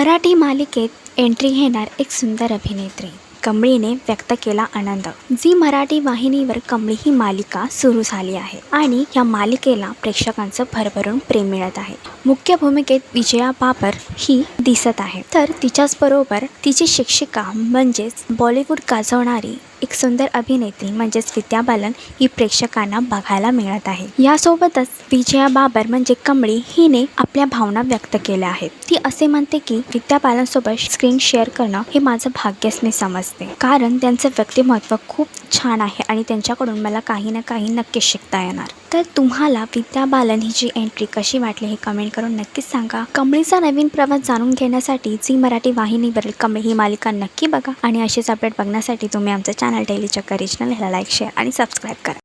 मराठी मालिकेत एंट्री घेणार एक सुंदर अभिनेत्री. कमळीने व्यक्त केला आनंद. जी मराठी वाहिनीवर कमळी ही मालिका सुरू झाली आहे आणि या मालिकेला प्रेक्षकांचं भरभरून प्रेम मिळत आहे. मुख्य भूमिकेत विजया बाबर ही दिसत आहे. तर तिच्याच बरोबर तिची शिक्षिका म्हणजेच बॉलिवूड गाजवणारी एक सुंदर अभिनेत्री म्हणजेच विद्या बालन ही प्रेक्षकांना बघायला मिळत आहे. यासोबतच विजया बाबर म्हणजे कमळी हिने आपल्या भावना व्यक्त केल्या आहेत. ती असे म्हणते की विद्या बालनसोबत स्क्रीन शेअर करणं हे माझं भाग्यच मी समजते. कारण त्यांचं व्यक्तिमत्व खूप छान आहे आणि त्यांच्याकडून मला काही ना काही नक्कीच शिकता येणार. तर तुम्हाला विद्या बालन हिची एंट्री कशी वाटली हे कमेंट करून नक्कीच सांगा. कमळीचा नवीन प्रवास जाणून घेण्यासाठी झी मराठी वाहिनीवरील कमे ही मालिका नक्की बघा. आणि अशीच अपडेट बघण्यासाठी तुम्ही आमचं चॅनल डेली चक्कर रिजनल ह्याला लाईक शेअर आणि सबस्क्राईब करा.